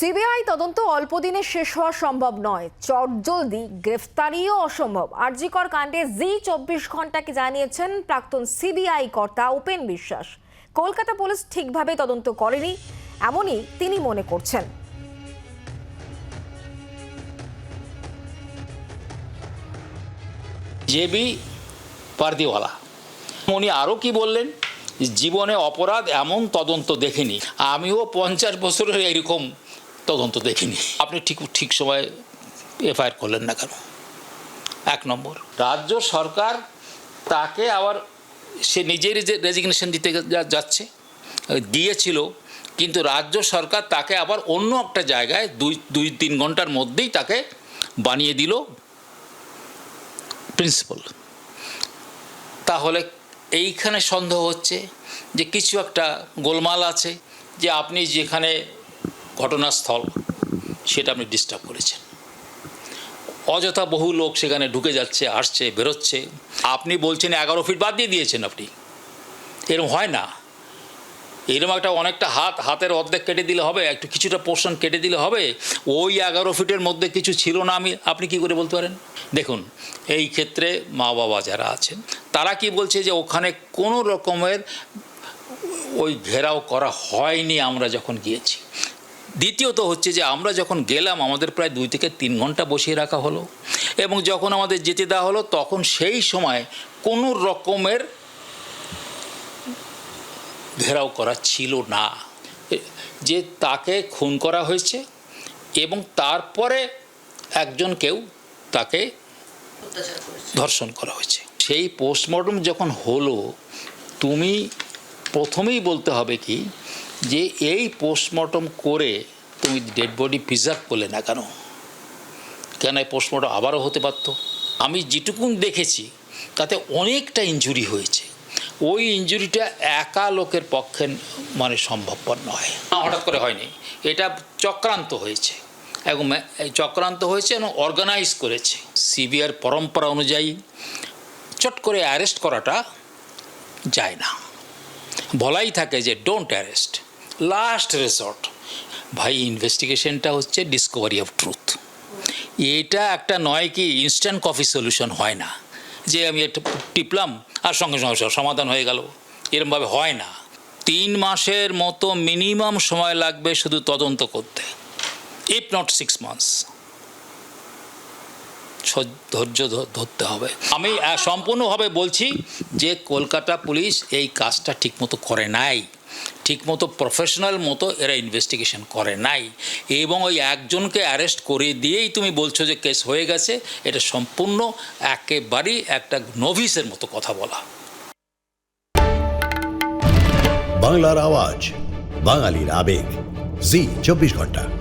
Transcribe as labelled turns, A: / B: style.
A: CBI তদন্ত অল্প দিনে শেষ হওয়া সম্ভব নয়। চটজলদি গ্রেফতারিও অসম্ভব। আরজিকর কাণ্ডে জি চব্বিশ ঘন্টাকে জানিয়েছেন প্রাক্তন সিবিআই কর্তা উপেন বিশ্বাস। কলকাতা পুলিশ ঠিকভাবে তদন্ত করেনি, এমনই তিনি মনে করছেন।
B: জেবি পার্দিওয়ালা। উনি আরও কি বললেন? জীবনে অপরাধ এমন তদন্ত দেখেনি। আমিও পঞ্চাশ বছরের এরকম তদন্ত দেখিনি। আপনি ঠিক ঠিক সময় এফআইআর করলেন না কেন? এক নম্বর। রাজ্য সরকার তাকে আবার সে নিজেরই যে রেজিগনেশন দিতে যাচ্ছে, দিয়েছিল, কিন্তু রাজ্য সরকার তাকে আবার অন্য একটা জায়গায় দুই দুই, তিন ঘণ্টার মধ্যেই তাকে বানিয়ে দিল প্রিন্সিপাল তাহলে এইখানে সন্দেহ হচ্ছে যে কিছু একটা গোলমাল আছে যে আপনি যেখানে ঘটনাস্থল, সেটা আপনি ডিস্টার্ব করেছেন। অযথা বহু লোক সেখানে ঢুকে যাচ্ছে, আসছে, বেরোচ্ছে। আপনি বলছেন এগারো ফিট বাদ দিয়ে দিয়েছেন আপনি। এরকম হয় না। এরকম একটা অনেকটা হাত, হাতের অর্ধেক কেটে দিলে হবে, একটু কিছুটা পোর্শন কেটে দিলে হবে। ওই এগারো ফিটের মধ্যে কিছু ছিল না, আমি, আপনি কি করে বলতে পারেন? দেখুন, এই ক্ষেত্রে মা বাবা যারা আছেন, তারা কি বলছে যে ওখানে কোনো রকমের ওই ঘেরাও করা হয়নি আমরা যখন গিয়েছি। দ্বিতীয়ত হচ্ছে যে আমরা যখন গেলাম, আমাদের প্রায় দুই থেকে তিন ঘণ্টা বসিয়ে রাখা হলো। এবং যখন আমাদের যেতে দেওয়া হলো, তখন সেই সময় কোনো রকমের ঘেরাও করা ছিল না। যে তাকে খুন করা হয়েছে এবং তারপরে একজন কেউ তাকে ধর্ষণ করা হয়েছে। সেই পোস্টমর্টম যখন হলো, তুমি প্রথমেই বলতে হবে কি যে এই পোস্টমর্টম করে তুমি ডেড বডি প্রিজার্ভ করলে না কেন? কেন এই পোস্টমর্টম আবারও হতে পারত? আমি যেটুকুন দেখেছি, তাতে অনেকটা ইনজুরি হয়েছে। ওই ইনজুরিটা একা লোকের পক্ষে মানে সম্ভবপর নয়। হঠাৎ করে হয়নি। এটা চক্রান্ত হয়েছে। এবং চক্রান্ত হয়েছে এবং অর্গানাইজ করেছে। সিবিআর পরম্পরা অনুযায়ী চট করে অ্যারেস্ট করাটা যায় না। বলাই থাকে যে ডোন্ট অ্যারেস্ট লাস্ট রেসর্ট ভাই ইনভেস্টিগেশনটা হচ্ছে ডিসকভারি অফ ট্রুথ এটা একটা নয় কি ইনস্ট্যান্ট কফি সলিউশন হয় না। যে আমি একটা টিপলাম, আর সঙ্গে সঙ্গে সমাধান হয়ে গেল। এরমভাবে হয় না। তিন মাসের মতো মিনিমাম সময় লাগবে শুধু তদন্ত করতে। ইফ নট সিক্স মান্থস ধৈর্য ধরতে হবে। আমি সম্পূর্ণভাবে বলছি যে কলকাতা পুলিশ এই কাজটা ঠিকমতো করে নাই। ঠিকমতো প্রফেশনাল মতো এরা ইনভেস্টিগেশন করে নাই। এবং ওই একজনকে অ্যারেস্ট করে দিয়েই তুমি বলছো যে কেস হয়ে গেছে, এটা সম্পূর্ণ একেবারেই একটা নভিসের মতো কথা বলা।
C: বাংলার আওয়াজ, বাঙালির আবেগ। জি, চব্বিশ ঘণ্টা।